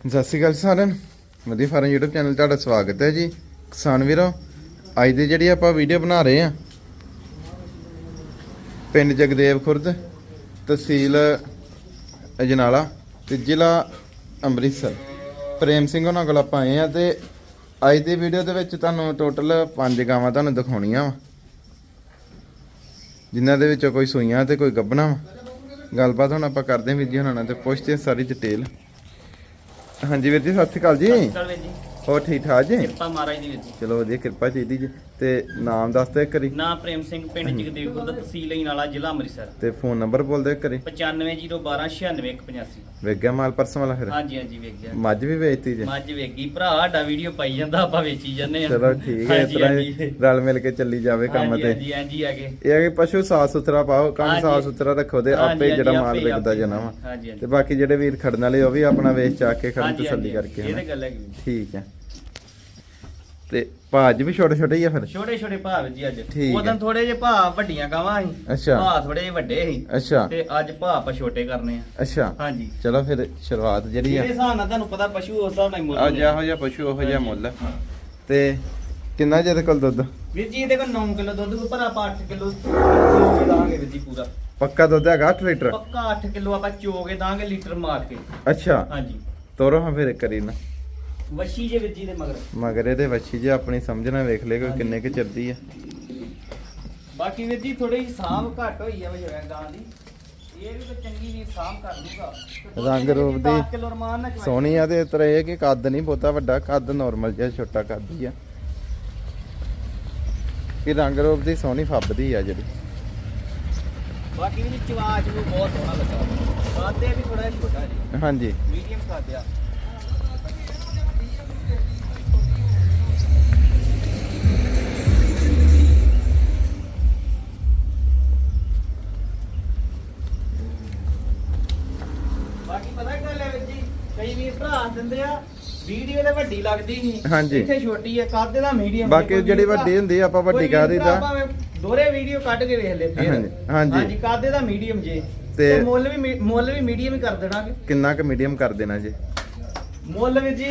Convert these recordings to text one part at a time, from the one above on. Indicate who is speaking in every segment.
Speaker 1: ਸਤਿ ਸ਼੍ਰੀ ਅਕਾਲ ਸਾਰਿਆਂ ਨੂੰ। ਮਦੀ ਫਾਰਮ YouTube ਚੈਨਲ ਤੁਹਾਡਾ ਸਵਾਗਤ ਹੈ ਜੀ। ਕਿਸਾਨ ਵੀਰੋ, ਅੱਜ ਦੀ ਜਿਹੜੀ ਆਪਾਂ ਵੀਡੀਓ ਬਣਾ ਰਹੇ ਆ ਪਿੰਡ ਜਗਦੇਵ ਖੁਰਦ, ਤਹਿਸੀਲ ਅਜਨਾਲਾ ਤੇ ਜ਼ਿਲ੍ਹਾ ਅੰਮ੍ਰਿਤਸਰ। ਪ੍ਰੇਮ ਸਿੰਘ ਉਹਨਾਂ ਕੋਲ ਆਪਾਂ ਆਏ ਆ ਤੇ ਅੱਜ ਦੀ ਵੀਡੀਓ ਦੇ ਵਿੱਚ ਤੁਹਾਨੂੰ ਟੋਟਲ 5 ਗਾਵਾਂ ਤੁਹਾਨੂੰ ਦਿਖਾਉਣੀਆਂ ਵਾ। ਜਿਨ੍ਹਾਂ ਦੇ ਵਿੱਚੋਂ ਕੋਈ ਸੂਈਆਂ ਤੇ ਕੋਈ ਗੱਭਣਾ ਵਾ। ਗੱਲਬਾਤ ਹੁਣ ਆਪਾਂ ਕਰਦੇ ਹਾਂ ਵੀਰ ਜੀ ਉਹਨਾਂ ਨਾਲ ਤੇ ਪੁੱਛਦੇ ਹਾਂ ਸਾਰੀ ਡਿਟੇਲ ਹਾਂਜੀ ਵੀਰ ਜੀ ਸਤਿ ਸ਼੍ਰੀ ਅਕਾਲ ਜੀ।
Speaker 2: ਚਲ ਜੀ।
Speaker 1: ਹੋਰ ਠੀਕ ਠਾਕ ਜੀ?
Speaker 2: ਕਿਰਪਾ ਮਹਾਰਾਜ ਦੀ ਵਿੱਚ
Speaker 1: ਚਲੋ ਵਧੀਆ ਕਿਰਪਾ ਚਾਹੀਦੀ ਜੀ। ਤੇ ਨਾਮ ਦੱਸ ਦਿਓ ਇੱਕ ਵਾਰੀ।
Speaker 2: ਨਾ ਪ੍ਰੇਮ ਸਿੰਘ ਪਿੰਡ ਜਗਦੇਵਪੁਰ ਦਾ ਤਹਿਸੀਲ ਹੀ ਨਾਲਾ ਜ਼ਿਲ੍ਹਾ ਅੰਮ੍ਰਿਤਸਰ।
Speaker 1: ਤੇ ਫੋਨ ਨੰਬਰ ਬੋਲ ਦਿਓ ਇੱਕ ਵਾਰੀ।
Speaker 2: 9501296185
Speaker 1: ਵੇਖ ਗਿਆ ਮਾਲ ਪਰਸੋਂ ਵਾਲਾ ਫਿਰ।
Speaker 2: ਹਾਂਜੀ ਹਾਂਜੀ ਵੇਖ ਗਿਆ
Speaker 1: ਮੱਝ ਵੀ ਵੇਚਤੀ ਜੀ।
Speaker 2: ਮੱਝ ਵੇਗੀ ਭਰਾ ਸਾਡਾ ਵੀਡੀਓ ਪਾਈ ਜਾਂਦਾ ਆਪਾਂ ਵੇਚੀ ਜਾਂਦੇ ਆ
Speaker 1: ਚਲੋ ਠੀਕ ਹੈ ਇਸ ਤਰ੍ਹਾਂ ਰਲ ਮਿਲ ਕੇ ਚੱਲੀ ਜਾਵੇ ਕੰਮ ਤੇ।
Speaker 2: ਹਾਂਜੀ ਹਾਂਜੀ ਆਗੇ।
Speaker 1: ਇਹ ਹੈ ਕਿ ਪਸ਼ੂ ਸਾਫ਼ ਸੁਥਰਾ ਪਾਓ ਕੰਮ। ਸਾਫ਼ ਸੁਥਰਾ ਰੱਖੋ ਤੇ ਆਪੇ ਜਿਹੜਾ ਮਾਲ
Speaker 2: ਆਪੇ।
Speaker 1: ਜਾਣਾ ਵਾ। ਤੇ ਬਾਕੀ ਜਿਹੜੇ ਵੀਰ ਖੜਨ ਵਾਲੇ ਉਹ ਵੀ ਆਪਣਾ ਵੇਚ ਚਾ ਕੇ ਖੜਨ ਤਸੱਲੀ
Speaker 2: ਹਾਂਜੀ,
Speaker 1: ਕਰਕੇ
Speaker 2: ਇਹ
Speaker 1: ਹਨਾ?
Speaker 2: ਤਾਂ ਗੱਲ ਹੈਗੀ।
Speaker 1: ਠੀਕ ਹੈ। ਤੇ ਭਾਜ ਵੀ ਛੋਟੇ ਛੋਟੇ ਹੀ ਆ ਫਿਰ?
Speaker 2: ਛੋਟੇ ਛੋਟੇ ਭਾਅ ਜੀ ਅੱਜ।
Speaker 1: ਠੀਕ
Speaker 2: ਉਦੋਂ। ਥੋੜੇ ਜਿਹੇ ਭਾਅ ਵੱਡੀਆਂ ਗਾਵਾਂ ਸੀ।
Speaker 1: ਅੱਛਾ।
Speaker 2: ਭਾਅ ਥੋੜੇ ਜਿਹੇ ਵੱਡੇ ਸੀ।
Speaker 1: ਅੱਛਾ।
Speaker 2: ਤੇ ਅੱਜ ਭਾਅ ਆਪਾਂ ਛੋਟੇ ਕਰਨੇ ਆ।
Speaker 1: ਅੱਛਾ।
Speaker 2: ਹਾਂਜੀ।
Speaker 1: ਚਲੋ ਫਿਰ ਸ਼ੁਰੂਆਤ ਜਿਹੜੀ ਆ।
Speaker 2: ਜਿਹੜੇ ਹਿਸਾਬ ਨਾਲ ਤੁਹਾਨੂੰ ਪਤਾ ਪਸ਼ੂ ਉਸ ਹਿਸਾਬ ਨਾਲ ਮੁੱਲ
Speaker 1: ਆ। ਜਿਹੋ ਜਿਹਾ ਪਸ਼ੂ ਉਹੋ ਜਿਹਾ। ਮੁੱਲ ਤੇ ਕਿੰਨਾ ਜਿਹਦੇ ਕੋਲ ਦੁੱਧ?
Speaker 2: ਵੀਰ ਜੀ ਇਹਦੇ ਕੋਲ 9 ਕਿਲੋ ਦੁੱਧ ਪਰ ਆਪਾਂ 8 ਕਿਲੋ ਦਾਂਗੇ ਵੀਰ ਜੀ ਪੂਰਾ।
Speaker 1: ਪੱਕਾ ਦੁੱਧ ਹੈਗਾ 8 ਲੀਟਰ?
Speaker 2: ਪੱਕਾ 8 ਕਿਲੋ ਆਪਾਂ ਚੋਗੇ ਦਾਂਗੇ ਲੀਟਰ ਮਾਰ ਕੇ।
Speaker 1: ਅੱਛਾ।
Speaker 2: ਹਾਂਜੀ।
Speaker 1: ਤੋਰੋ ਹਾਂ ਫਿਰ ਕਰੀ ਨਾ।
Speaker 2: ਵਸ਼ੀ ਜੇ ਵੀਰ ਜੀ ਦੇ ਮਗਰ।
Speaker 1: ਮਗਰ ਇਹਦੇ ਵੱਛੀ ਜੇ ਆਪਣੀ ਸਮਝਣਾ ਵੇਖ ਲੈ ਕੋਈ। ਕਿੰਨੇ ਕੁ ਚਿਰਦੀ ਆ।
Speaker 2: ਬਾਕੀ ਵੀਰ ਜੀ ਥੋੜੀ ਸਾਂਭ ਘੱਟ ਹੋਈ ਆ ਵਜੋਂ ਗਾਂ ਦੀ। ਇਹ ਵੀ ਕੋਈ ਚੰਗੀ ਵੀ ਸਾਂਭ ਕਰ ਲੂਗਾ ਤੇ
Speaker 1: ਰੰਗ ਰੂਪ ਦੀ
Speaker 2: 10 ਕਿਲੋ ਰਮਾਨ ਨਾਲ ਚਵਾਈ।
Speaker 1: ਸੋਹਣੀ ਆ ਤੇ ਤਰ ਇਹ ਕਿ ਕੱਦ ਨਹੀਂ ਬਹੁਤਾ ਵੱਡਾ ਕੱਦ ਨਾਰਮਲ ਜਿਹਾ ਛੋਟਾ ਕੱਦ ਹੀ ਆ। ਕਿ ਰੰਗ ਰੂਪ ਦੀ ਸੋਹਣੀ ਫੱਬਦੀ ਆ ਜਿਹੜੀ।
Speaker 2: ਬਾਕੀ ਵੀ ਚਵਾਚ ਨੂੰ ਬਹੁਤ ਸੋਹਣਾ ਲੱਗਾ। ਸਾਦੇ ਵੀ ਥੋੜਾ ਜਿਹਾ ਛੋਟਾ ਜੀ
Speaker 1: ਹਾਂਜੀ।
Speaker 2: ਮੀਡੀਅਮ ਸਾਦਿਆ ਦਿੰਦੇ ਆ ਵੀਡੀਓ ਤੇ ਵੱਡੀ ਲੱਗਦੀ ਸੀ
Speaker 1: ਹਾਂਜੀ।
Speaker 2: ਇੱਥੇ ਛੋਟੀ ਹੈ ਕੱਦ ਦਾ ਮੀਡੀਅਮ
Speaker 1: ਬਾਕੀ ਜਿਹੜੀ ਵੱਡੀ ਹੁੰਦੀ ਆ, ਆਪਾਂ ਵੱਡੀ ਕਹਿ ਦਈਦਾ।
Speaker 2: ਦੋਰੇ ਵੀਡੀਓ ਕੱਢ ਕੇ ਵੇਖ ਲੈ
Speaker 1: ਹਾਂਜੀ, ਹਾਂਜੀ।
Speaker 2: ਹਾਂਜੀ ਕੱਦ ਦਾ ਮੀਡੀਅਮ ਜੇ
Speaker 1: ਤੇ-
Speaker 2: ਤੇ ਮੁੱਲ ਵੀ ਮੀ- ਮੁੱਲ ਵੀ ਮੀਡੀਅਮ ਹੀ ਕਰ ਦੇਣਾ
Speaker 1: ਕਿੰਨਾ ਕੁ ਮੀਡੀਅਮ ਕਰ ਦੇਣਾ ਜੀ
Speaker 2: ਮੁੱਲ ਵੀ ਜੀ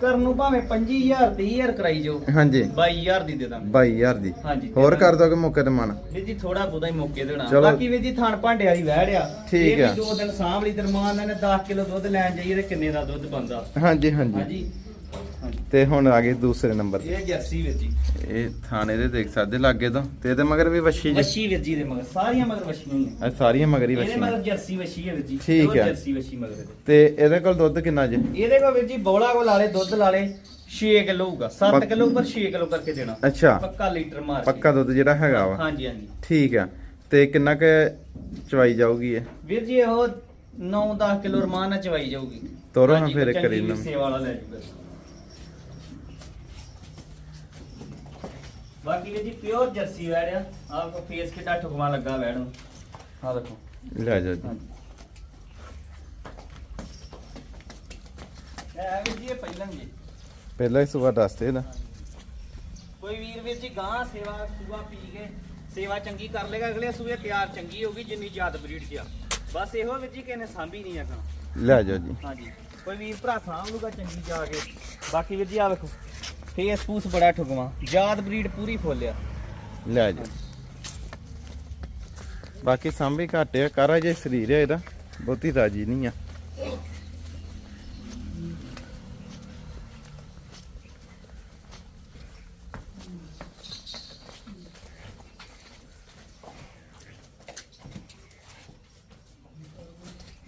Speaker 2: ਕਰਨ ਨੂੰ ਭਾਵੇਂ 25000 30000 ਕਰਾਈ ਜੋ
Speaker 1: ਹਾਂਜੀ।
Speaker 2: 22000 ਦੀ ਦੇ ਦਾਂਗੇ।
Speaker 1: 22000 ਦੀ।
Speaker 2: ਹਾਂਜੀ
Speaker 1: ਹੋਰ ਕਰ ਦੋਗੇ ਮੌਕੇ ਤੇ ਮਨ?
Speaker 2: ਵੀਰ ਜੀ ਥੋੜਾ ਬਹੁਤਾ ਹੀ ਮੌਕੇ ਦੇਣਾ। ਬਾਕੀ ਵੀਰ ਜੀ ਥਣ ਭਾਂਡੇ ਵਾਲੀ ਵਹਿੜ ਆ।
Speaker 1: ਠੀਕ
Speaker 2: ਇਹ ਵੀ
Speaker 1: ਆ।
Speaker 2: ਦੋ ਦਿਨ ਸਾਂਭ ਲਈ ਦਰਮਾਨ ਨੇ 10 ਕਿਲੋ ਦੁੱਧ ਲੈਣ ਜਾਈਏ ਤੇ ਕਿੰਨੇ ਦਾ ਦੁੱਧ ਬੰਦਾ
Speaker 1: ਹਾਂਜੀ ਹਾਂਜੀ।
Speaker 2: ਹਾਂਜੀ।
Speaker 1: ਤੇ ਹੁਣ ਆ ਗਏ ਦੂਸਰੇ ਨੰਬਰ ਤੇ।
Speaker 2: ਇਹ ਜਰਸੀ ਵੀਰ ਜੀ।
Speaker 1: ਇਹ ਥਾਣੇ ਦੇ ਦੇਖ ਸਕਦੇ ਲਾਗੇ ਤੋਂ। ਤੇ ਇਹਦੇ ਮਗਰ ਵੀ ਵੱਛੀ ਜੀ?
Speaker 2: ਵਸ਼ੀ ਵੀਰ ਜੀ ਦੇ ਮਗਰ। ਸਾਰੀਆਂ ਮਗਰ ਵਸ਼ੀਆਂ ਹੀ ਆ।
Speaker 1: ਸਾਰੀਆਂ ਮਗਰ ਹੀ
Speaker 2: ਇਹਦੇ
Speaker 1: ਵੱਛੀਆਂ।
Speaker 2: ਮਗਰ ਜਰਸੀ ਵਸ਼ੀ ਹੈ ਵੀਰ ਜੀ।
Speaker 1: ਠੀਕ ਆ।
Speaker 2: ਜਰਸੀ ਵਸ਼ੀ ਮਗਰ ਇਹਦੇ।
Speaker 1: ਤੇ ਇਹਦੇ ਕੋਲ ਦੁੱਧ ਕਿੰਨਾ ਜੀ?
Speaker 2: ਇਹਦੇ ਕੋਲ ਵੀਰ ਜੀ ਬੋਲਾ ਕੋ ਲਾਲੇ ਦੁੱਧ ਲਾਲੇ 6 ਕਿਲੋ ਹੋਊਗਾ। 7
Speaker 1: ਪੱਕ-
Speaker 2: ਕਿਲੋ ਉੱਪਰ 6 ਕਿਲੋ ਕਰਕੇ ਦੇਣਾ।
Speaker 1: ਅੱਛਾ।
Speaker 2: ਪੱਕਾ ਲੀਟਰ ਮਾਰ ਕੇ।
Speaker 1: ਪੱਕਾ ਦੁੱਧ ਜਿਹੜਾ ਹੈਗਾ ਵਾ।
Speaker 2: ਹਾਂਜੀ ਹਾਂਜੀ।
Speaker 1: ਠੀਕ ਆ। ਤੇ ਕਿੰਨਾ ਕੁ ਚਵਾਈ ਜਾਊਗੀ ਇਹ?
Speaker 2: ਵੀਰ ਜੀ ਉਹ 9-10 ਕਿਲੋ ਰਮਾਨ ਨਾਲ ਚਵਾਈ ਜਾਊਗੀ।
Speaker 1: ਤੋਰੋ ਹਾਂ
Speaker 2: ਹਾਂਜੀ,
Speaker 1: ਫਿਰ ਕਰੀ
Speaker 2: ਚੰਗੀ
Speaker 1: ਨਾ।
Speaker 2: ਸੇਵਾ ਵਾਲਾ ਲੈ ਜੂਗਾ। ਬਾਕੀ ਵੀਰ ਜੀ ਪਿਓਰ ਜਰਸੀ ਵੈੜ ਆ। ਆਪ ਕੋ ਫੇਸ ਕਿੱਡਾ ਠੁਕਵਾ ਲੱਗਾ ਵੈੜ ਨੂੰ। ਆ ਦੇਖੋ।
Speaker 1: ਲੈ ਜੀ
Speaker 2: ਹਾਂਜੀ। ਇਹ ਵੀਰ ਜੀ ਇਹ ਪਹਿਲਾਂ ਜੀ
Speaker 1: ਪਹਿਲਾਂ ਹੀ ਸੁਬਾ ਦੱਸ ਦੇ ਨਾ।
Speaker 2: ਕੋਈ ਵੀਰ ਵੀਰ ਜੀ ਗਾਂ ਸੇਵਾ ਸੂਆ ਪੀ ਕੇ ਸੇਵਾ ਚੰਗੀ ਕਰ ਲੇਗਾ ਅਗਲੇ ਸੂਏ ਤਿਆਰ ਚੰਗੀ ਹੋਗੀ ਜਿੰਨੀ ਜ਼ਿਆਦ ਬਰੀਡ ਚ ਆ। ਬਸ ਇਹੋ ਵੀਰ ਜੀ ਕਿਸੇ ਨੇ ਸਾਂਭੀ ਨਹੀਂ ਆ ਗਾਂ
Speaker 1: ਲੈ ਜਾਓ ਜੀ।
Speaker 2: ਹਾਂਜੀ। ਕੋਈ ਵੀਰ ਭਰਾ ਸਾਂਭ ਲੂਗਾ ਚੰਗੀ ਜਾ ਕੇ। ਬਾਕੀ ਵੀਰ ਜੀ ਆ ਵੇਖੋ। ਫੇਸ ਫੂਸ ਬੜਾ ਠੁਕਵਾ। ਯਾਦ ਬਰੀਡ ਪੂਰੀ ਫੁੱਲਿਆ
Speaker 1: ਲੈ ਜਾਓ ਬਾਕੀ ਸਾਂਭੀ ਘੱਟ ਆ ਕਾਰਾ ਜੇ ਸਰੀਰ ਹੈ ਇਹਦਾ ਬਹੁਤੀ ਰਾਜੀ ਨਹੀਂ ਆ।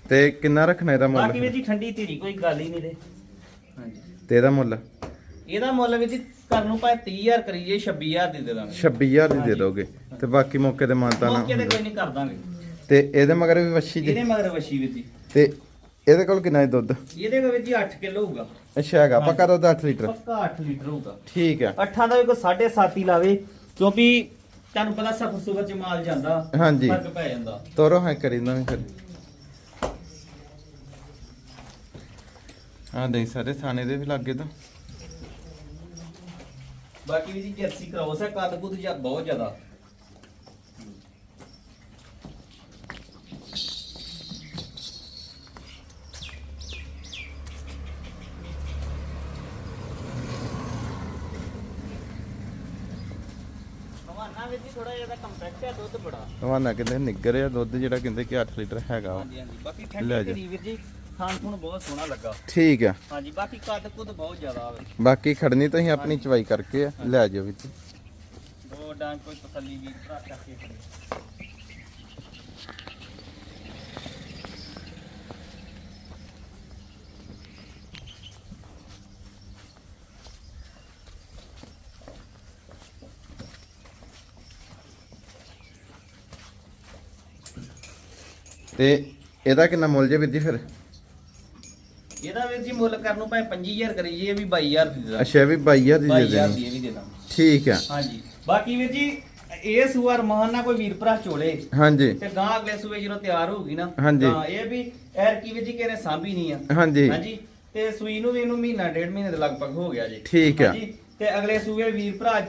Speaker 1: ਤੇ ਕਿੰਨਾ ਰੱਖਣਾ ਇਹਦਾ
Speaker 2: ਬਾਕੀ ਵੀਰ
Speaker 1: ਮੁੱਲ
Speaker 2: ਜੀ ਠੰਡੀ ਧੀਰੀ ਕੋਈ ਗੱਲ ਹੀ ਨਹੀਂ ਦੇ ਹਾਂਜੀ
Speaker 1: ਤੇ ਇਹਦਾ ਮੁੱਲ?
Speaker 2: ਇਹਦਾ ਮੁੱਲ ਵੀਰ ਜੀ ਕਰਨ ਨੂੰ ਭਾਵੇਂ 30000 ਕਰੀਏ 26000 ਦੀ ਦੇ ਦਾਂਗੇ।
Speaker 1: 26000 ਦੀ ਦੇ। ਦੋਗੇ ਤੇ ਬਾਕੀ ਮੌਕੇ ਤੇ ਮਾਨਤਾ
Speaker 2: ਮੌਕੇ ਤੇ
Speaker 1: ਨਾ
Speaker 2: ਕੋਈ ਨਹੀਂ ਕਰ ਦਾਂਗੇ।
Speaker 1: ਤੇ ਇਹਦੇ ਮਗਰ ਵੀ ਵੱਛੀ
Speaker 2: ਇਹਦੇ
Speaker 1: ਜੀ
Speaker 2: ਮਗਰ ਵਸ਼ੀ ਵੀਰ ਜੀ।
Speaker 1: ਤੇ ਇਹਦੇ ਕੋਲ ਕਿੰਨਾ ਹੈ ਦੁੱਧ?
Speaker 2: ਇਹਦੇ ਕੋਲ ਜੀ 8 ਕਿਲੋ ਹੋਊਗਾ।
Speaker 1: ਅੱਛਾ ਹੈਗਾ। ਪੱਕਾ ਦੁੱਧ 8 ਲੀਟਰ?
Speaker 2: ਪੱਕਾ 8 ਲੀਟਰ ਹੋਊਗਾ।
Speaker 1: ਠੀਕ ਹੈ
Speaker 2: ਅੱਠਾਂ ਦਾ ਵੀ ਕੋਈ 7.5 ਹੀ ਲਾਵੇ ਕਿਉਂਕਿ ਤੁਹਾਨੂੰ ਪਤਾ ਸਫਰ ਸੁਬਰ ਚ ਮਾਲ ਜਾਂਦਾ
Speaker 1: ਹਾਂਜੀ।
Speaker 2: ਫ਼ਰਕ ਪੈ ਜਾਂਦਾ।
Speaker 1: ਤੋਰੋ ਹੈ ਕਰੀ ਨਾ ਫਿਰ। ਹਾਂ ਦੇ ਸਾਰੇ ਥਾਣੇ ਦੇ ਵੀ ਲੱਗੇ ਤਾਂ।
Speaker 2: ਬਾਕੀ ਵੀ ਜੀ ਜਰਸੀ ਕਰਾਉਸ ਹੈ ਕੱਦ ਕੁੱਦ ਜਾਂ ਬਹੁਤ ਜ਼ਿਆਦਾ।
Speaker 1: ਹਵਾਨਾ ਵਿੱਚ ਦੁੱਧ ਜਿਹੜਾ ਕਹਿੰਦੇ ਕਿ 8 ਲੀਟਰ ਹੈਗਾ
Speaker 2: ਹਾਂਜੀ ਹਾਂਜੀ। ਬਾਕੀ
Speaker 1: ਲੈ
Speaker 2: ਠੰਡੀ
Speaker 1: ਜੀ।
Speaker 2: ਵੀਰ ਜੀ ਬਹੁਤ ਸੋਹਣਾ ਲੱਗਾ।
Speaker 1: ਠੀਕ ਆ।
Speaker 2: ਹਾਂਜੀ ਬਾਕੀ ਕੱਦ ਕੁੱਦ ਬਹੁਤ ਜ਼ਿਆਦਾ ਆਵੇ
Speaker 1: ਬਾਕੀ ਖੜਨੀ ਤੁਸੀਂ ਆਪਣੀ ਚਵਾਈ ਕਰਕੇ ਆ ਲੈ ਜਾਓ ਵਿੱਚ।
Speaker 2: ਦੋ ਡਾਂਗ ਕੋਈ ਤਸੱਲੀ ਵੀ ਭਰਾ ਕਰਕੇ ਖੜੇ
Speaker 1: ਤੇ ਇਹਦਾ ਕਿੰਨਾ ਮੁੱਲ ਜੇ ਵੀਰ ਜੀ ਫਿਰ?
Speaker 2: ਵੀਰ ਮੁੱਲ ਕਰਨ ਨੂੰ ਭਾਵੇਂ 25000 ਕਰੀਏ ਇਹ ਵੀ 22000 ਦੀ ਦੇ ਦਾਂਗੇ।
Speaker 1: ਅੱਛਾ ਇਹ ਵੀ 22000 ਦੀ ਦੇ
Speaker 2: 22000
Speaker 1: ਦੇਣੀ
Speaker 2: ਦੀ ਇਹ ਵੀ ਦੇ ਦਾਂਗੇ।
Speaker 1: ਠੀਕ ਆ।
Speaker 2: ਹਾਂਜੀ। ਬਾਕੀ ਵੀਰ ਜੀ ਇਹ ਸੂਆ ਰਮਾਨ ਨਾ ਕੋਈ ਵੀਰ ਭਰਾ ਚੋਲੇ।
Speaker 1: ਹਾਂਜੀ।
Speaker 2: ਤੇ ਗਾਂ ਅਗਲੇ ਸੂਏ ਜਦੋਂ ਤਿਆਰ ਹੋਊਗੀ ਨਾ
Speaker 1: ਹਾਂਜੀ।
Speaker 2: ਤਾਂ ਇਹ ਵੀ ਐਰ ਕੀ ਵੀਰ ਜੀ ਕਿਹਨੇ ਸਾਂਭੀ ਨਹੀਂ ਆ।
Speaker 1: ਹਾਂਜੀ।
Speaker 2: ਹਾਂਜੀ। ਤੇ ਸੂਈ ਨੂੰ ਵੀ ਇਹਨੂੰ ਮਹੀਨਾ ਡੇਢ ਮਹੀਨੇ ਦੇ ਲਗਭਗ ਹੋ ਗਿਆ ਜੀ।
Speaker 1: ਠੀਕ ਆ।
Speaker 2: ਹਾਂਜੀ, ਤੇ ਅਗਲੇ ਸੂਏ ਵੀਰ ਭਰਾ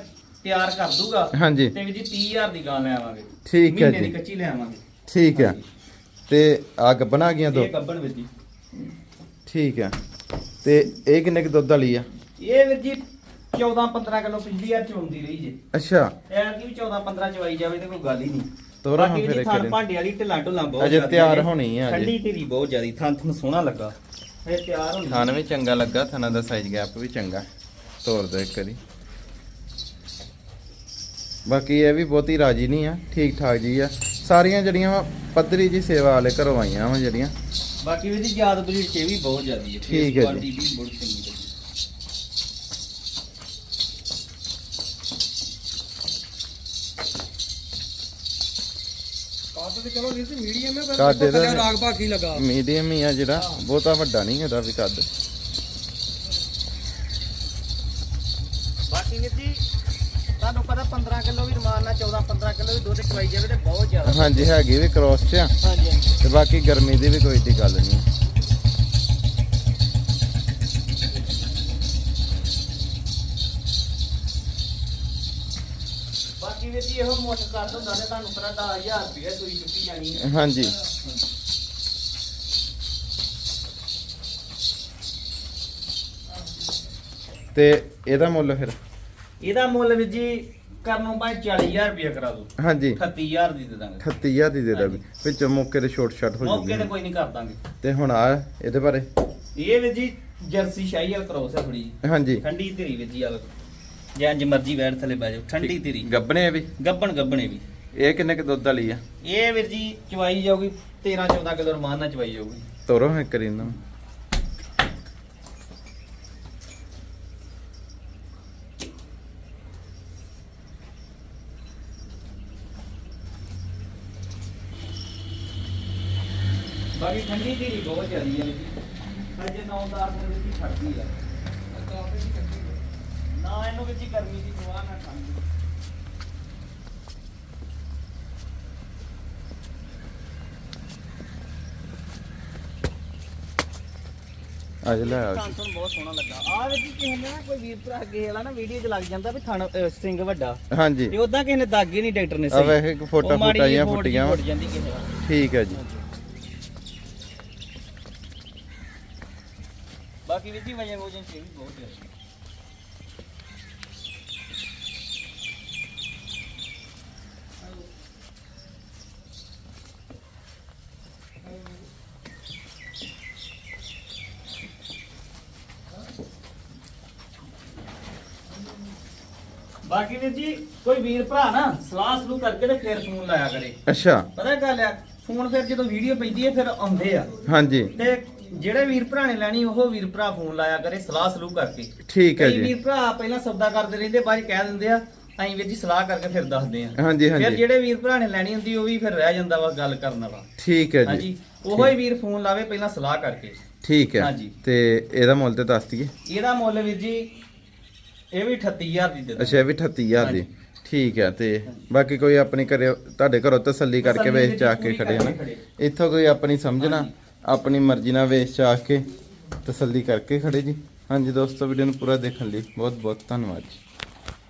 Speaker 2: ਤਿਆਰ ਕਰ ਦੂਗਾ।
Speaker 1: ਹਾਂਜੀ।
Speaker 2: ਤੇ ਵੀਰ ਜੀ 30000 ਦੀ ਗਾਂ ਲੈ ਆਵਾਂਗੇ।
Speaker 1: ਠੀਕ ਹੈ
Speaker 2: ਮਹੀਨੇ ਦੀ
Speaker 1: ਜੀ।
Speaker 2: ਕੱਚੀ ਲੈ ਆਵਾਂਗੇ।
Speaker 1: ਠੀਕ ਆ। ਤੇ ਆ ਗੱਬਣ ਆ ਗਈਆਂ ਦੋ?
Speaker 2: ਇਹ ਗੱਬਣ ਵੀਰ ਜੀ।
Speaker 1: ਠੀਕ ਆ। ਤੇ ਇਹ ਕਿੰਨੇ ਕੁ ਦੁੱਧ ਵਾਲੀ ਆ?
Speaker 2: ਇਹ ਵੀਰ ਜੀ 14 15 ਕਿਲੋ ਪਿਛਲੀ ਵਾਰ ਚੋਂਦੀ ਰਹੀ ਜੇ।
Speaker 1: ਅੱਛਾ।
Speaker 2: ਐਰ ਕੀ ਵੀ 14 15 ਚਵਾਈ ਜਾਵੇ ਤੇ ਕੋਈ ਗੱਲ ਹੀ ਨਹੀਂ।
Speaker 1: ਤੋਰਾ
Speaker 2: ਵੀਰ
Speaker 1: ਫਿਰ
Speaker 2: ਜੀ ਥਾਂ ਭਾਂਡੇ ਵਾਲੀ ਢਿੱਲਾਂ ਢੁੱਲਾਂ ਬਹੁਤ
Speaker 1: ਅਜੇ ਤਿਆਰ। ਹੋਣੀ ਆ ਅਜੇ।
Speaker 2: ਠੰਡੀ ਢੇਰੀ ਬਹੁਤ ਜ਼ਿਆਦੀ ਥਾਂ ਤੁਹਾਨੂੰ ਸੋਹਣਾ ਲੱਗਾ। ਇਹ ਤਿਆਰ ਹੋਣੀ
Speaker 1: ਥਣ ਵੀ ਚੰਗਾ ਲੱਗਾ ਥਣਾ ਦਾ ਸਾਈਜ਼ ਗੈਪ ਵੀ ਚੰਗਾ। ਤੋਰ ਦੋ ਇੱਕ ਵਾਰੀ। ਬਾਕੀ ਇਹ ਵੀ ਬਹੁਤੀ ਰਾਜੀ ਨਹੀਂ ਆ ਠੀਕ ਠਾਕ ਜੀ ਆ। ਸਾਰੀਆਂ ਜਿਹੜੀਆਂ ਪੱਧਰੀ ਜੀ ਸੇਵਾ ਵਾਲੇ ਘਰੋਂ ਆਈਆਂ ਵਾ ਜਿਹੜੀਆਂ।
Speaker 2: ਬਾਕੀ ਜੀ ਯਾਦ ਬਰੀਡ ਚ ਇਹ ਵੀ ਬਹੁਤ ਜ਼ਿਆਦੀ ਹੈ।
Speaker 1: ਠੀਕ ਹੈ ਜੀ।
Speaker 2: ਕੁਆਲਿਟੀ ਵੀ ਬਹੁਤ ਚੰਗੀ ਹੈ
Speaker 3: ਕਾਦ ਤੇ ਚਲੋ ਵੀਰ ਜੀ ਮੀਡੀਅਮ ਹੈ
Speaker 1: ਕੱਦ
Speaker 3: ਪਰ
Speaker 1: ਇਹਦਾ
Speaker 3: ਥੱਲੇ ਰਾਗ ਭਾਗੀ ਲਗਾ।
Speaker 1: ਮੀਡੀਅਮ ਹੀ ਆ ਜਿਹੜਾ ਬਹੁਤਾ ਵੱਡਾ ਨਹੀਂ ਇਹਦਾ ਵੀ ਕੱਦ।
Speaker 2: ਬਾਕੀ ਵੀਰ ਜੀ 15 ਕਿਲੋ ਵੀ ਰਮਾਨ ਨਾਲ 14 15 ਕਿਲੋ ਵੀ ਦੁੱਧ ਚਵਾਈ ਜਾਵੇ ਤੇ ਬਹੁਤ ਜ਼ਿਆਦਾ।
Speaker 1: ਹਾਂਜੀ ਹੈਗੀ ਵੀ ਕ੍ਰੋਸ ਚ ਆ।
Speaker 2: ਹਾਂਜੀ
Speaker 1: ਤੇ ਬਾਕੀ ਗਰਮੀ ਦੀ ਵੀ ਕੋਈ ਏਡੀ ਗੱਲ ਨਹੀਂ।
Speaker 2: ਬਾਕੀ ਜੀ ਇਹੋ ਮੁੱਠ ਕਰ ਦਿੰਦਾ ਤੇ ਤੁਹਾਨੂੰ ਪਤਾ 10000 ਰੁਪਏ ਸੂਈ ਚੁੱਕੀ ਜਾਣੀ ਹੈ।
Speaker 1: ਹਾਂਜੀ। ਤੇ ਇਹਦਾ ਮੁੱਲ ਫਿਰ?
Speaker 2: ਇਹਦਾ ਮੁੱਲ ਵੀਰ ਜੀ ਕਰਨ ਨੂੰ ਭਾਵੇਂ 40000 ਰੁਪਏ ਕਰਾ ਦੋ
Speaker 1: ਹਾਂਜੀ।
Speaker 2: 38000 ਦੀ ਦੇ ਦਾਂਗੇ।
Speaker 1: 38000 ਦੀ ਦੇ ਦਾਂਗੇ। ਵਿੱਚੋਂ ਮੌਕੇ ਤੇ ਛੋਟ ਛੱਟ ਹੋ
Speaker 2: ਮੌਕੇ ਤੇ
Speaker 1: ਜੂਗੀ।
Speaker 2: ਕੋਈ ਨਹੀਂ ਕਰ ਦਾਂਗੇ।
Speaker 1: ਤੇ ਹੁਣ ਆ ਇਹਦੇ ਬਾਰੇ?
Speaker 2: ਇਹ ਵੀਰ ਜੀ ਜਰਸੀ ਸ਼ਾਹੀ ਵਾਲ ਕਰੋਸ ਹੈ ਥੋੜੀ
Speaker 1: ਹਾਂਜੀ।
Speaker 2: ਠੰਡੀ ਧੀਰੀ ਵੀਰ ਜੀ ਆ ਜਾਂ ਜਿ ਮਰਜ਼ੀ ਬੈਠ ਥੱਲੇ ਬਹਿ ਜਾਓ ਠੰਡੀ ਧੀਰੀ।
Speaker 1: ਗੱਬਣੇ ਵੀ?
Speaker 2: ਗੱਬਣ ਗੱਬਣੇ ਵੀ।
Speaker 1: ਇਹ ਕਿੰਨੇ ਕੁ ਦੁੱਧ ਵਾਲੀ ਆ?
Speaker 2: ਇਹ ਵੀਰ ਜੀ ਚਵਾਈ ਜਾਊਗੀ 13 14 ਕਿਲੋ ਰਮਾਨ ਨਾਲ ਚਵਾਈ ਜਾਊਗੀ।
Speaker 1: ਤੋਰੋ ਹੈ ਕਰੀ ਨਾ
Speaker 2: ਬਾਕੀ ਠੰਡੀ ਧੀਰੀ ਬਹੁਤ ਜ਼ਿਆਦੀ ਹੈ ਜੀ। ਅਜੇ 9-10 ਦਿਨ ਵਿੱਚ ਹੀ ਖੜਦੀ ਆ। ਨਾ ਇਹਨੂੰ ਵਿੱਚ ਗਰਮੀ ਦੀ ਜਵਾਨ ਨਾ ਖਾਂਦੀ
Speaker 1: ਅੱਜ ਲੈ ਆ
Speaker 2: ਥਣ ਬਹੁਤ ਸੋਹਣਾ ਲੱਗਾ। ਆ ਵਿੱਚ ਕੀ ਹੁੰਦਾ ਨਾ ਕੋਈ ਵੀਰ ਭਰਾ ਅੱਗੇ ਵਾਲਾ ਨਾ ਵੀਡੀਓ 'ਚ ਲੱਗ ਜਾਂਦਾ ਵੀ ਥਣ ਅਹ, ਸਿੰਘ ਵੱਡਾ।
Speaker 1: ਹਾਂਜੀ।
Speaker 2: ਤੇ ਉਦਾਂ ਕਿਸੇ ਨੇ ਦਾਗੇ ਨਹੀਂ ਡਾਕਟਰ ਨੇ
Speaker 1: ਆ ਵੈਸੇ ਇੱਕ ਫੋਟਾ ਫੋਟਾ ਜਾਂ ਫੁੱਟੀਆਂ। ਵਾ।
Speaker 2: ਫੁੱਟ ਜਾਂਦੀ ਕਿਸੇ ਦਾ
Speaker 1: ਠੀਕ ਹੈ ਜੀ।
Speaker 2: ਬਾਕੀ ਵੀਰ ਜੀ ਵਜਨ ਵਜਨ ਵੀ ਬਹੁਤ ਹੈ। ਬਾਕੀ ਵੀਰ ਜੀ ਕੋਈ ਵੀਰ ਭਰਾ ਨਾ ਸਲਾਹ ਸਲੂ ਕਰਕੇ ਤੇ ਫਿਰ ਫੋਨ ਲਾਇਆ ਕਰੇ।
Speaker 1: ਅੱਛਾ।
Speaker 2: ਪਤਾ ਗੱਲ ਆ? ਫੋਨ ਫਿਰ ਜਦੋਂ ਵੀਡੀਓ ਪੈਂਦੀ ਹੈ ਫਿਰ ਆਉਂਦੇ ਆ।
Speaker 1: ਹਾਂਜੀ।
Speaker 2: ਤੇ ਜਿਹੜੇ ਵੀਰ ਭਰਾ ਨੇ ਲੈਣੀ ਉਹ ਵੀਰ ਭਰਾ ਫੋਨ ਲਾਇਆ ਕਰੇ ਸਲਾਹ ਸਲੂ ਕਰਕੇ।
Speaker 1: ਠੀਕ ਹੈ
Speaker 2: ਕਈ
Speaker 1: ਜੀ।
Speaker 2: ਵੀਰ ਭਰਾ ਪਹਿਲਾਂ ਸੌਦਾ ਕਰਦੇ ਰਹਿੰਦੇ ਬਾਅਦ 'ਚ ਕਹਿ ਦਿੰਦੇ ਆ ਅਸੀਂ ਵੀਰ ਜੀ ਸਲਾਹ ਕਰਕੇ ਫਿਰ ਦੱਸਦੇ ਆ।
Speaker 1: ਹਾਂਜੀ
Speaker 2: ਫਿਰ
Speaker 1: ਹਾਂਜੀ
Speaker 2: ਜਿਹੜੇ ਵੀਰ ਭਰਾ ਨੇ ਲੈਣੀ ਹੁੰਦੀ ਉਹ ਵੀ ਫਿਰ ਰਹਿ ਜਾਂਦਾ ਵਾ ਗੱਲ ਕਰਨ ਵਾਲਾ।
Speaker 1: ਠੀਕ ਹੈ ਜੀ।
Speaker 2: ਹਾਂਜੀ। ਉਹੋ ਹੀ ਵੀਰ ਫੋਨ ਲਾਵੇ ਪਹਿਲਾਂ ਸਲਾਹ ਕਰਕੇ।
Speaker 1: ਠੀਕ ਹੈ।
Speaker 2: ਹਾਂਜੀ।
Speaker 1: ਤੇ ਇਹਦਾ ਮੁੱਲ ਤੇ ਦੱਸ ਦਈਏ?
Speaker 2: ਇਹਦਾ ਮੁੱਲ ਵੀਰ ਜੀ ਇਹ ਵੀ 38000 ਦੀ ਦੇ।
Speaker 1: ਅੱਛਾ ਇਹ ਵੀ 38000 ਦੀ। ਠੀਕ ਹੈ ਤੇ ਬਾਕੀ ਕੋਈ ਆਪਣੀ ਘਰੇ ਤੁਹਾਡੇ ਘਰੋਂ ਤਸੱਲੀ ਕਰਕੇ
Speaker 2: ਤਸੱਲੀ
Speaker 1: ਵੇਚ ਚਾ ਕੇ
Speaker 2: ਪੂਰੀ
Speaker 1: ਖੜੇ ਹਨ।
Speaker 2: ਖੜੇ।
Speaker 1: ਇੱਥੋਂ ਕੋਈ ਆਪਣੀ ਸਮਝਣਾ
Speaker 2: ਹਾਂਜੀ।
Speaker 1: ਆਪਣੀ ਮਰਜ਼ੀ ਨਾਲ ਵੇਚ ਆ ਕੇ ਤਸੱਲੀ ਕਰਕੇ ਖੜੇ ਜੀ। ਹਾਂਜੀ ਦੋਸਤੋ ਵੀਡੀਓ ਨੂੰ ਪੂਰਾ ਦੇਖਣ ਲਈ ਬਹੁਤ ਬਹੁਤ ਧੰਨਵਾਦ ਜੀ।